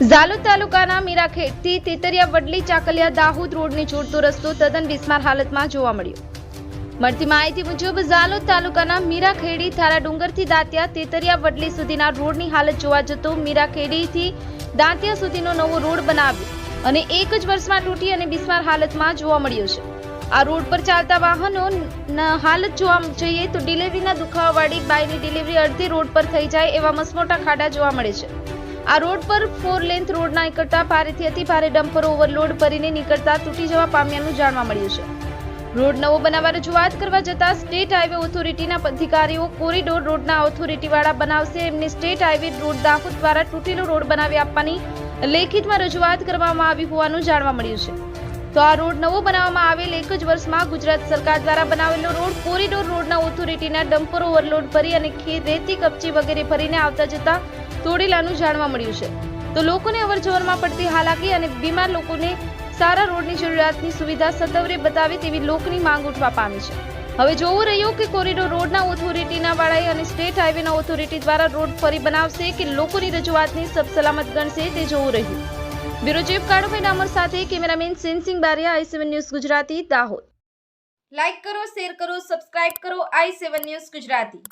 ઝાલોદ તાલુકાના મીરાખેડથી તેતરિયા વડલી ચાકલિયા દાહોદ રોડને જોડતો રસ્તો તદ્દન બિસ્માર હાલતમાં જોવા મળ્યો. મળતી માહિતી મુજબ ઝાલોદ તાલુકાના મીરાખેડી થારા ડુંગરથી દાંતિયા તેતરિયા વડલી સુધીના રોડની હાલત જોવા જતો મીરાખેડીથી દાંતિયા સુધીનો નવો રોડ બનાવ્યો અને એક જ વર્ષમાં તૂટી અને બિસ્માર હાલતમાં જોવા મળ્યો છે. આ રોડ પર ચાલતા વાહનો હાલત જોવા જઈએ તો ડિલિવરીના દુખાવાવાળી બાયની ડિલિવરી અડધી રોડ પર થઈ જાય એવા મસમોટા ખાડા જોવા મળે છે. આ રોડ પર ફોર લેન્થ રોડના એકટા ભારેથી અતિ ભારે ડમ્પરો ઓવરલોડ ભરીને નીકળતા તૂટી જવા પામ્યાનું જાણવા મળ્યું છે. રોડ નવો બનાવવા રજૂઆત કરવા જતા સ્ટેટ હાઈવે ઓથોરિટીના અધિકારીઓ કોરિડોર રોડના ઓથોરિટીવાળા બનાવશે એમને સ્ટેટ હાઈવે રોડ દાહોદ દ્વારા તૂટેલો રોડ બનાવી આપવાની લેખિતમાં રજૂઆત કરવામાં આવી હોવાનું જાણવા મળ્યું છે. તો આ રોડ નવો બનાવવામાં આવેલ એક જ વર્ષમાં ગુજરાત સરકાર દ્વારા બનાવેલો રોડ કોરિડોર રોડના ઓથોરિટીના ડમ્પર ઓવરલોડ ભરી અને ખેત રેતી કપચી વગેરે ભરીને આવતા જતા તોડેલાનું જાણવા મળ્યું છે. તો લોકોને અવરજવરમાં પડતી હાલાકી અને બીમાર લોકોને સારા રોડની જરૂરિયાતની સુવિધા સત્વરે બતાવે તેવી લોકની માંગ ઉઠવા પામી છે. હવે જોવું રહ્યું કે કોરિડોર રોડના ઓથોરિટીના વાળાએ અને સ્ટેટ હાઈવેના ઓથોરિટી દ્વારા રોડ ફરી બનાવશે કે લોકોની રજૂઆતને સબસલામત ગણશે તે જોવું રહ્યું. બ્યુરો ચીફ કાળુભાઈ ડામર સાથે cameraman Sensing Bariya, I seven news Gujarati, Dahod. Like કરો, શેર કરો, સબસ્ક્રાઇબ કરો, આઈ સેવન ન્યૂઝ ગુજરાતી.